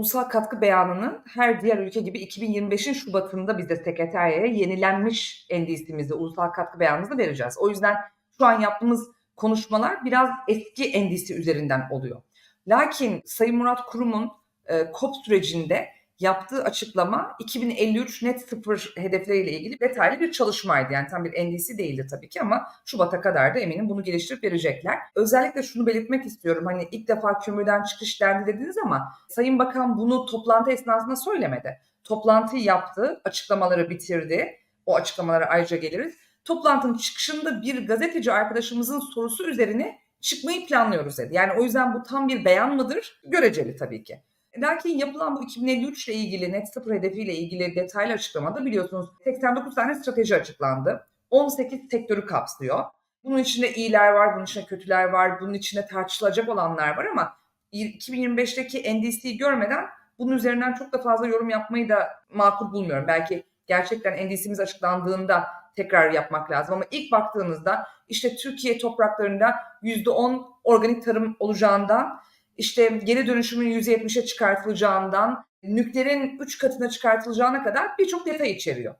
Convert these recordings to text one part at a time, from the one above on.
ulusal katkı beyanını her diğer ülke gibi 2025'in Şubat'ında biz de sekreteryaya yenilenmiş NDC'mizi, ulusal katkı beyanımızı vereceğiz. O yüzden şu an yaptığımız konuşmalar biraz eski NDC üzerinden oluyor. Lakin Sayın Murat Kurum'un e, COP sürecinde yaptığı açıklama 2053 net sıfır hedefleriyle ilgili detaylı bir çalışmaydı. Yani tam bir NDC değildi tabii ki ama Şubat'a kadar da eminim bunu geliştirip verecekler. Özellikle şunu belirtmek istiyorum. Hani ilk defa kömürden çıkış dendi dediniz ama Sayın Bakan bunu toplantı esnasında söylemedi. Toplantıyı yaptı, açıklamaları bitirdi. O açıklamalara ayrıca geliriz. Toplantının çıkışında bir gazeteci arkadaşımızın sorusu üzerine çıkmayı planlıyoruz dedi. Yani o yüzden bu tam bir beyan mıdır? Göreceli tabii ki. Lakin yapılan bu 2053 ile ilgili net sıfır hedefiyle ilgili detaylı açıklamada biliyorsunuz 89 tane strateji açıklandı. 18 sektörü kapsıyor. Bunun içinde iyiler var, bunun içinde kötüler var, bunun içinde tartışılacak olanlar var ama 2025'teki NDC'yi görmeden bunun üzerinden çok da fazla yorum yapmayı da makul bulmuyorum. Belki gerçekten NDC'miz açıklandığında tekrar yapmak lazım ama ilk baktığınızda işte Türkiye topraklarında %10 organik tarım olacağından işte geri dönüşümün %70'e çıkartılacağından, nükleerin 3 katına çıkartılacağına kadar birçok detay içeriyor.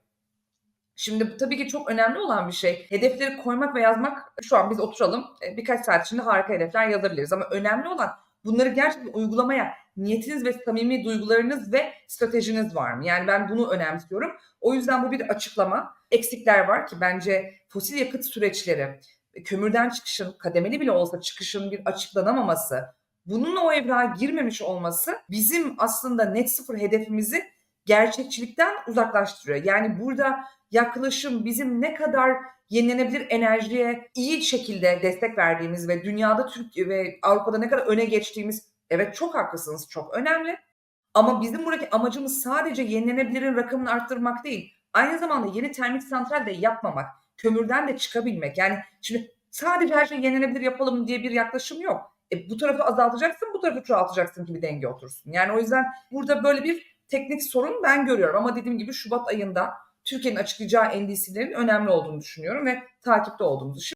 Şimdi tabii ki çok önemli olan bir şey. Hedefleri koymak ve yazmak şu an biz oturalım e, birkaç saat içinde harika hedefler yazabiliriz. Ama önemli olan bunları gerçekten uygulamaya niyetiniz ve samimi duygularınız ve stratejiniz var mı? Yani ben bunu önemsiyorum. O yüzden bu bir açıklama. Eksikler var ki bence fosil yakıt süreçleri, kömürden çıkışın, kademeli bile olsa çıkışın bir açıklanamaması, bunun o evrağa girmemiş olması bizim aslında net sıfır hedefimizi gerçekçilikten uzaklaştırıyor. Yani burada yaklaşım bizim ne kadar yenilenebilir enerjiye iyi şekilde destek verdiğimiz ve dünyada Türkiye ve Avrupa'da ne kadar öne geçtiğimiz evet çok haklısınız çok önemli. Ama bizim buradaki amacımız sadece yenilenebilirin rakamını arttırmak değil. Aynı zamanda yeni termik santral de yapmamak, kömürden de çıkabilmek. Yani şimdi sadece her şeyi yenilenebilir yapalım diye bir yaklaşım yok. E, bu tarafı azaltacaksın, bu tarafı çoğaltacaksın ki bir denge otursun. Yani o yüzden burada böyle bir teknik sorun ben görüyorum. Ama dediğim gibi Şubat ayında Türkiye'nin açıklayacağı NDC'lerin önemli olduğunu düşünüyorum ve takipte olduğumuzu